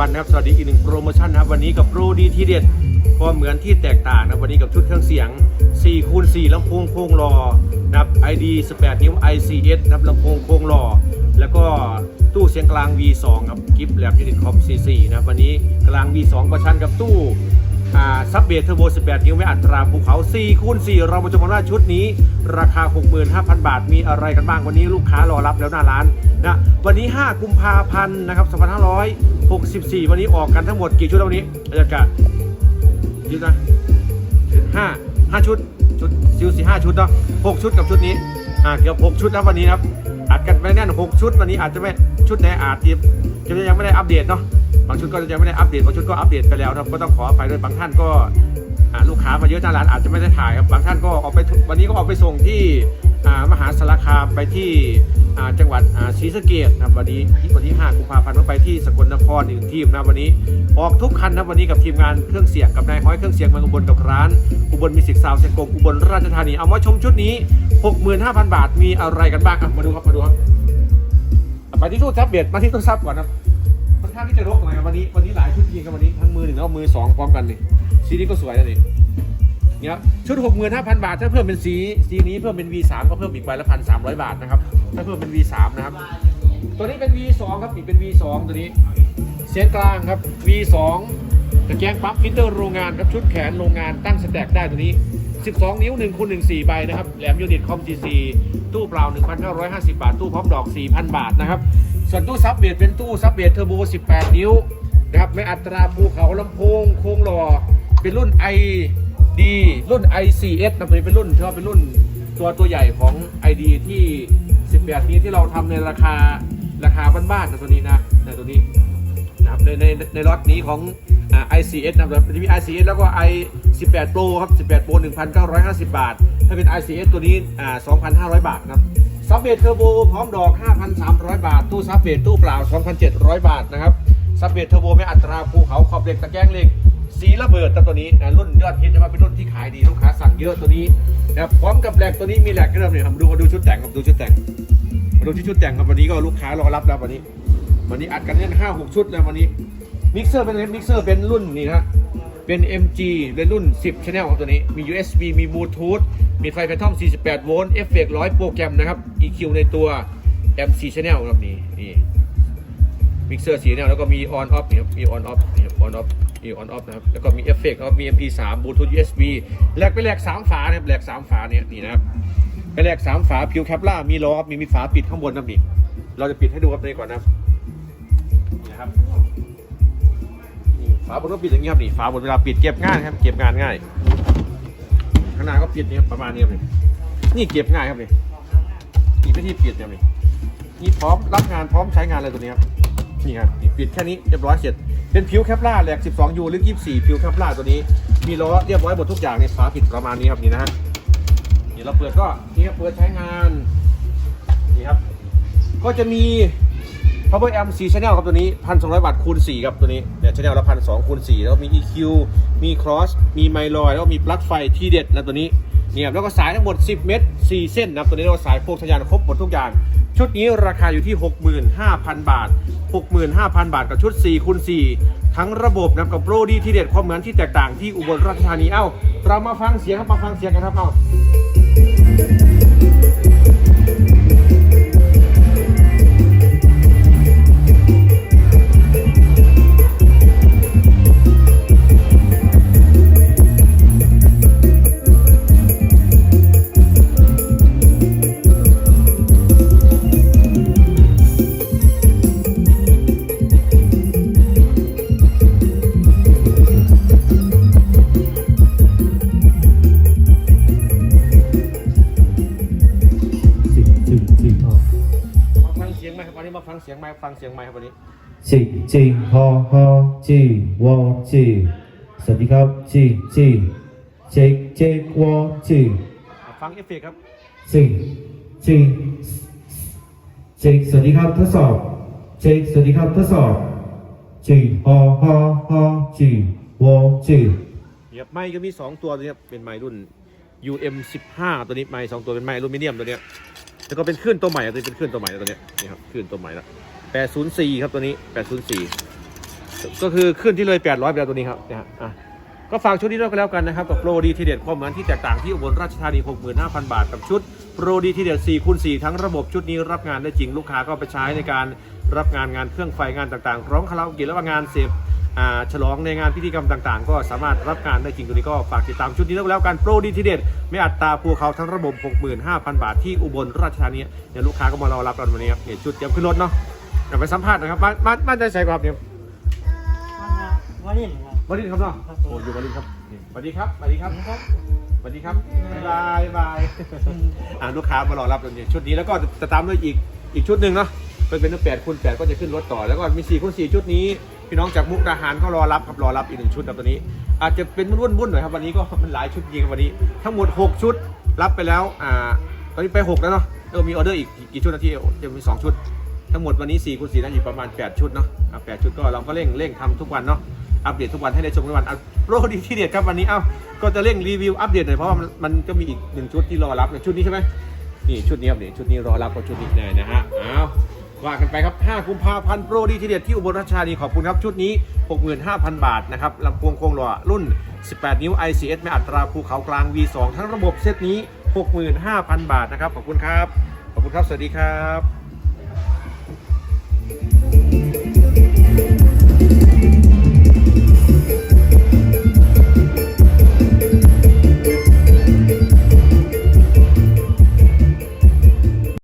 วันนะครับ สวัสดีอีกหนึ่งโปรโมชั่นนะครับ วันนี้กับโปรดีทีเด็ดความเหมือนที่แตกต่างนะวันนี้กับชุดเครื่องเสียง4คูณ4ลำโพงโค้งรอนะครับ ID 18 นิ้ว ICS นะครับลำโพงโค้งรอแล้วก็ตู้เสียงกลาง V2 ครับกิฟต์แลบยูนิตคอม C4 นะวันนี้กลาง V2 ประชันกับตู้ซับเบสเทอร์โบ 18 นิ้วไม่อัตราภูเขา 4 คูณ 4 เรามาชมกันว่าชุดนี้ ราคา 65,000 บาท มีอะไรกันบ้างวันนี้ลูกค้ารอรับแล้วหน้าร้าน นะวันนี้ 5 กุมภาพันธ์นะครับ2564 วันนี้ออกกันทั้งหมดกี่ชุดวันนี้อาจารย์กะชุดนะห้าห้าชุดชุดซิลสี่ห้าชุดเนาะหกชุดกับชุดนี้อ่าเกือบหกชุดนะวันนี้ครับอัดกันไปแน่นหกชุดวันนี้อาจจะไม่ชุดไหนอาจจะยังไม่ได้อัปเดตเนาะบางชุดก็ยังไม่ได้อัปเดตบางชุดก็อัปเดตไปแล้วนะก็ต้องขออภัยด้วยบางท่านก็ลูกค้ามาเยอะหน้าร้านอาจจะไม่ได้ถ่ายครับบางท่านก็ออกไปวันนี้ก็ออกไปส่งที่มหาสารคามไปที่ จังหวัดศรีสะเกษนะวันนี้วันที่5กุมภาพันธ์ก็ไปที่สกลนครอีกหนึ่งทีมนะวันนี้ออกทุกคันนะวันนี้กับทีมงานเครื่องเสียงกับนายห้อยเครื่องเสียงเมืองอุบลกับร้านอุบลมิสิกซาวเซกงอุบลราชธานีเอามาชมชุดนี้ 65,000 บาทมีอะไรกันบ้างมาดูครับมาดูครับไปที่ตู้ซับเบียดมาที่ตู้ซับก่อนนะครับค่อนข้างที่จะรกหน่อยครับวันนี้วันนี้หลายชุดจริงครับวันนี้ทั้งมือหนึ่งแล้วมือสองพร้อมกันนี่สีนี้ก็สวยนะนี่ เนี่ยชุดหกหมื่นห้าพันบาท ถ้าเพิ่มเป็นสีสีนี้เพิ่มเป็น V3 ก็เพิ่มอีกใบละพันสามร้อยบาทนะครับถ้าเพิ่มเป็น V3 นะครับตัวนี้เป็น V2 ครับอีกเป็น V2 ตัวนี้เซตกลางครับ V2 ตะแกรงปั๊มฟิลเตอร์โรงงานครับชุดแขนโรงงานตั้งสแต็กได้ตัวนี้ 12 นิ้ว1คูณ1 4ใบนะครับแหลมยูนิตคอม GC ตู้เปล่า 1,950 บาท ตู้พร้อมดอก 4,000 บาทนะครับส่วนตู้ซับเบสเป็นตู้ซับเบสเทอร์โบ 18 นิ้วนะครับไม่อัตราภูเขาลำโพงโค้งหล่อเป็นรุ่น D รุ่น ICS นะตัวนี้เป็นรุ่นถือว่าเป็นรุ่นตัวตัวใหญ่ของ ID ที่ 18 นี้ที่เราทำในราคาราคาบ้านๆนะตัวนี้นะในตัวนี้นะครับในในในล็อตนี้ของอ่า ICS นะครับจะมี ICS แล้วก็ i 18 Pro ครับ 18 Pro 1,950 บาท ถ้าเป็น ICS ตัวนี้อ่า2,500 บาทนะครับซับเบทเทอร์โบพร้อมดอก 5,300 บาท ตู้ซับเบทตู้เปล่า 2,700 บาทนะครับซับเบทเทอร์โบไม่อัตราภูเขาขอบเหล็กตะแกรงเหล็ก สีระเบิดตัวนี้นะรุ่นยอดฮิตนะว่าเป็นรุ่นที่ขายดีลูกค้าสั่งเยอะตัวนี้นะครับพร้อมกับแหลกตัวนี้มีแหลกก็เริ่มเนี่ยครับดูมาดูชุดแต่งครับดูชุดแต่งมาดูที่ชุดแต่งครับวันนี้ก็ลูกค้ารอรับแล้ววันนี้ วันนี้อัดกันเล่นห้าหกชุดแล้ววันนี้มิกเซอร์เป็นมิกเซอร์เป็นรุ่นนี่นะเป็น MG เป็นรุ่น 10 Channel ของตัวนี้ มี USB มีบลูทูธมีไฟแฟนทอม 48 โวลต์เอฟเฟกต์100 โปรแกรมนะครับ EQ ในตัว MC Channel ครับนี่นี่ มิกเซอร์สีแนวแล้วก็มี on off นี่ครับมี on off นี่ครับ on off มี on off นะครับแล้วก็มีเอฟเฟกต์ครับมี MP3 บลูทูธ USB แหลกไปแหลกสามฝานะครับแหลกสามฝาเนี่ยนี่นะครับไปแหลกสามฝาผิวแคปล่ามีล้อคมีมีฝาปิดข้างบนนะนี่เราจะปิดให้ดูครับนี่ก่อนนะครับนี่นะครับนี่ฝาบนก็ปิดอย่างนี้ครับนี่ฝาบนเวลาปิดเก็บง่ายครับเก็บงานง่ายข้างหน้าก็ปิดนี่ครับประมาณนี้ครับนี่นี่เก็บง่ายครับนี่นี่ไม่ที่ปิดเนี่ยนี่นี่พร้อมรับงานพร้อมใช้งานเลยตัวนี้ครับ นี่ครับนี่ปิดแค่นี้เรียบร้อยเสร็จ เป็นผิวแคปล่าแหลก 12 ยูหรือ 24ผิวแคปล่าตัวนี้ มีล้อเรียบร้อยหมดทุกอย่างในฝาปิดประมาณนี้ครับนี่นะฮะนี่เราเปิดก็นี่ครับเปิดใช้งานนี่ครับ ก็จะมี Power Amp 4 Channel ครับตัวนี้ 1,200 วัตต์คูณ 4 ครับตัวนี้เนี่ย Channel ละ1,200คูณ4แล้วมี EQ มี Cross มีไมลอยแล้วมีปลั๊กไฟที่เด็ดนะตัวนี้ เนี่ยแล้วก็สายทั้งหมด 10 เมตร 4 เส้นนะครับตัวนี้เราสายพวกทะยานครบหมดทุกอย่าง ชุดนี้ราคาอยู่ที่ 65,000 บาท 65,000 บาทกับชุด4คูณ4ทั้งระบบนะครับกับโปรดีที่เด็ดความเหมือนที่แตกต่างที่อุบลราชธานีเอ้า เรามาฟังเสียงครับมาฟังเสียงกันครับเอ้า ฟังเสียงไหมฟังเสียงไหมครับวันนี้สี่สี่ฮอฮอจีวอจีสวัสดีครับจีจีเช็คเช็ควอจีฟังเอฟเฟกต์ครับสี่จีเช็คสวัสดีครับทดสอบเช็คสวัสดีครับทดสอบจีฮอฮอฮอจีวอจีเนี่ยไม้ก็มี2ตัวตัวเนี้ยเป็นไม้รุ่น UM 15 ตัวนี้ไม้สองตัวเป็นไม้อลูมิเนียมตัวเนี้ยแล้วก็เป็นคลื่นตัวใหม่อะตัวนี้เป็นคลื่นตัวใหม่แล้วตัวเนี้ยนี่ครับคลื่นตัวใหม่ละ 804 ครับตัวนี้ 804 ก็คือขึ้นที่เลย 800ไปแล้วตัวนี้ครับนะฮะอะก็ฝากชุดนี้ด้วยกันแล้วกันนะครับ กับโปรดีทีเด็ดความเหมือนที่แตกต่างที่อุบลราชธานี 65,000 บาท กับชุดโปรดีทีเด็ด4คูณ4ทั้งระบบชุดนี้รับงานได้จริงลูกค้าก็ไปใช้ในการรับงานงานเครื่องไฟงานต่างๆ ร้องคาราโอเกะและว่างานเสพอ่าฉลองในงานพิธีกรรมต่างๆ ก็สามารถรับงานได้จริงตัวนี้ก็ฝากติดตามชุดนี้ด้วยกันแล้วกันโปรดีทีเด็ดไม่อัตราภูเขาทั้งระบบ 65,000 บาทที่อุบลราชธานีเนี่ยลูกค้าก็มารอรับกันวันนี้ครับเนี่ยชุดเตรียมขึ้นรถเนาะ เดี๋ยวไปสัมภาษณ์หนะครับบ้านบ้านบ้านใจใส่ครับเนี่ยวาลินครับวารินครับเนาะครับโอ้อยู่วารินครับนี่สวัสดีครับสวัสดีครับสวัสดีครับบ๊ายบายบ๊ายบายอ่าลูกค้ามารอรับตัวนี้ชุดนี้แล้วก็จะตามด้วยอีกอีกชุดหนึ่งเนาะเป็นเป็นแปดคูณแปดก็จะขึ้นรถต่อแล้วก็มีสี่คูณสี่ชุดนี้พี่น้องจากมุกดาหารก็รอรับครับรอรับอีกหนึ่งชุดครับตัวนี้ อาจจะเป็นวุ่นวุ่นๆหน่อยครับวันนี้ก็มันหลายชุดจริงครับวันนี้ ทั้งหมด 6 ชุดรับไปแล้วอ่าตอนนี้ไป 6 แล้วเนาะเออมีออเดอร์อีกกี่ชุดนะที่จะมี 2 ชุด ทั้งหมดวันนี้4คูณ4นั่นอยู่ประมาณ 8 ชุดเนาะอะ8ชุดก็เราก็เร่งเร่งทำทุกวันเนาะอัปเดตทุกวันให้ได้ชมทุกวันอะโปรดีที่เด็ดครับวันนี้เอ้าก็จะเร่งรีวิวอัปเดตหน่อยเพราะว่ามันมันก็มีอีกหนึ่งชุดที่รอรับเนี่ยชุดนี้ใช่ไหมนี่ชุดนี้ครับนี่ชุดนี้รอรับกับชุดนี้เนี่ยนะฮะอ้าวว่ากันไปครับ 5 กุมภาพันธ์โปรดีที่เด็ดที่อุบลราชธานีขอบคุณครับ ชุดนี้ 65,000 บาทนะครับลำโพงโครงหล่อรุ่น 18 นิ้ว ICS ไม่อัตราภูเขากลาง V2 ทั้งระบบเซตนี้ 65,000 บาทนะครับ ขอบคุณครับ ขอบคุณครับ สวัสดีครับ